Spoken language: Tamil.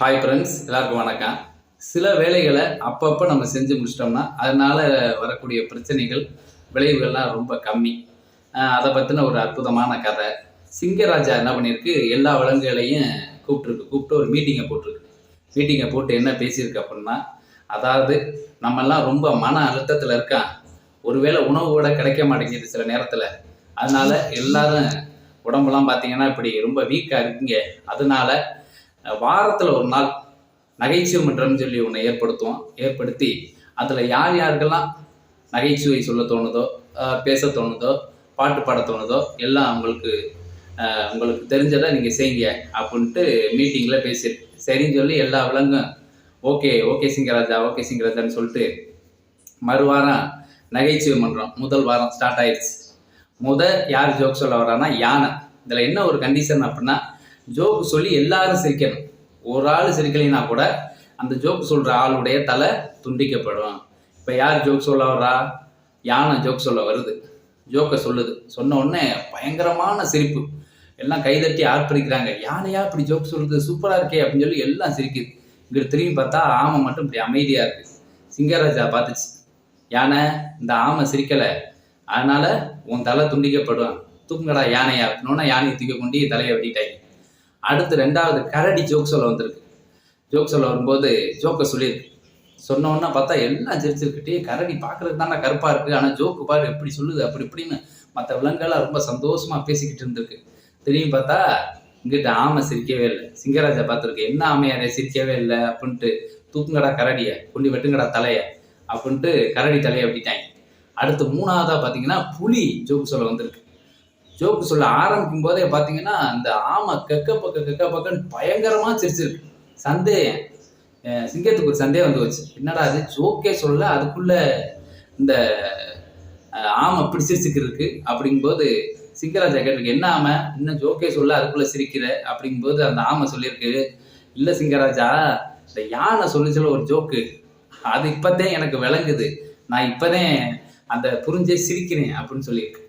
ஹாய் ஃப்ரெண்ட்ஸ் எல்லாருக்கும் வணக்கம். சில வேலைகளை அப்பப்போ நம்ம செஞ்சு முடிச்சிட்டோம்னா அதனால் வரக்கூடிய பிரச்சனைகள் விளைவுகள்லாம் ரொம்ப கம்மி. அதை பற்றின ஒரு அற்புதமான கதை. சிங்கராஜா என்ன பண்ணியிருக்கு எல்லா விலங்குகளையும் கூப்பிட்டுருக்கு. கூப்பிட்டு ஒரு மீட்டிங்கை போட்டிருக்கு. மீட்டிங்கை போட்டு என்ன பேசியிருக்கு அப்படின்னா அதாவது நம்மெல்லாம் ரொம்ப மன அழுத்தத்தில் இருக்கான் ஒருவேளை உணவு கூட கிடைக்க மாட்டேங்குது சில நேரத்தில். அதனால எல்லாரும் உடம்பெல்லாம் பார்த்தீங்கன்னா இப்படி ரொம்ப வீக்காக இருக்குங்க. அதனால வாரத்தில் ஒரு நாள் நகைச்சுவை மன்றம்னு சொல்லி ஒன்று ஏற்படுத்துவோம். ஏற்படுத்தி அதில் யார் யாருக்கெல்லாம் நகைச்சுவை சொல்ல தோணுதோ பேச தோணுதோ பாட்டு பாட தோணுதோ எல்லாம் உங்களுக்கு உங்களுக்கு தெரிஞ்சதை நீங்கள் செய்யுங்க அப்படின்ட்டு மீட்டிங்கில் பேசி சரின்னு சொல்லி எல்லா விலங்கும் ஓகே ஓகே சிங்கராஜா ஓகே சிங்கராஜான்னு சொல்லிட்டு மறுவாரம் நகைச்சுவை மன்றம் முதல் வாரம் ஸ்டார்ட் ஆயிடுச்சு. முத யார் ஜோக் சொல்ல வரான்னா யானை. இதில் என்ன ஒரு கண்டிஷன் அப்படின்னா ஜோக்கு சொல்லி எல்லாரும் சிரிக்கணும். ஒரு ஆள் சிரிக்கலைன்னா கூட அந்த ஜோக் சொல்கிற ஆளுடைய தலை துண்டிக்கப்படும். இப்போ யார் ஜோக் சொல்ல வர்றா? யானை ஜோக் சொல்ல வருது. ஜோக்கை சொல்லுது. சொன்ன உடனே பயங்கரமான சிரிப்பு. எல்லாம் கைதட்டி ஆர்ப்பரிக்கிறாங்க. யானையா இப்படி ஜோக் சொல்லுது சூப்பராக இருக்கே அப்படின்னு சொல்லி எல்லாம் சிரிக்குது. இங்கிட்டு திரும்பி பார்த்தா ஆமை மட்டும் இப்படி அமைதியாக இருக்கு. சிங்கராஜா பார்த்துச்சு. யானை இந்த ஆமை சிரிக்கலை. அதனால உன் தலை துண்டிக்கப்படும் தூக்குங்கடா யானையா? அப்படின்னா யானையை தூக்கி கொண்டு தலையை வெட்டிட்டாங்க. அடுத்து ரெண்டாவது கரடி ஜோக் சொல்ல வந்திருக்கு. ஜோக் சொல்ல வரும்போது ஜோக்கை சொல்லியிருக்கு. சொன்னோன்னா பார்த்தா எல்லாம் சிரிச்சிருக்கிட்டே கரடி பார்க்கறது தானே கருப்பாக இருக்குது ஆனால் ஜோக்கு பாரு எப்படி சொல்லுது அப்படி இப்படின்னு மற்ற விலங்குகளாக ரொம்ப சந்தோஷமாக பேசிக்கிட்டு இருந்திருக்கு. திரும்பி பார்த்தா இங்கிட்ட ஆமை சிரிக்கவே இல்லை. சிங்கராஜா பார்த்துருக்கு. என்ன ஆமையாரே சிரிக்கவே இல்லை அப்படின்ட்டு. தூக்குங்கடா கரடியை கொண்டு வெட்டுங்கடா தலையை அப்படின்ட்டு கரடி தலையை அப்படிட்டாங்க அடுத்து மூணாவதாக பார்த்தீங்கன்னா புலி ஜோக்கு சொல்ல வந்திருக்கு. ஜோக்கு சொல்ல ஆரம்பிக்கும் போதே பார்த்தீங்கன்னா அந்த ஆமை கக்க பக்க கக்க பக்கன்னு பயங்கரமாக சிரிச்சிருக்கு. சந்தேகம். சிங்கத்துக்கு ஒரு சந்தேகம் வந்து வச்சு என்னடா அது ஜோக்கே சொல்ல அதுக்குள்ள இந்த ஆமை இப்படி சிரிச்சுக்கிருக்கு. அப்படிங்கும்போது சிங்கராஜா கேட்டிருக்கு என்ன ஆமை? இன்னும் ஜோக்கே சொல்ல அதுக்குள்ள சிரிக்கிற? அப்படிங்கும்போது அந்த ஆமை சொல்லியிருக்கு இல்லை சிங்கராஜா இந்த யானை சொல்லிச்சுல ஒரு ஜோக்கு. அது இப்போதான் எனக்கு விளங்குது. நான் இப்போதான் அந்த புரிஞ்சே சிரிக்கிறேன் அப்படின்னு சொல்லியிருக்கு.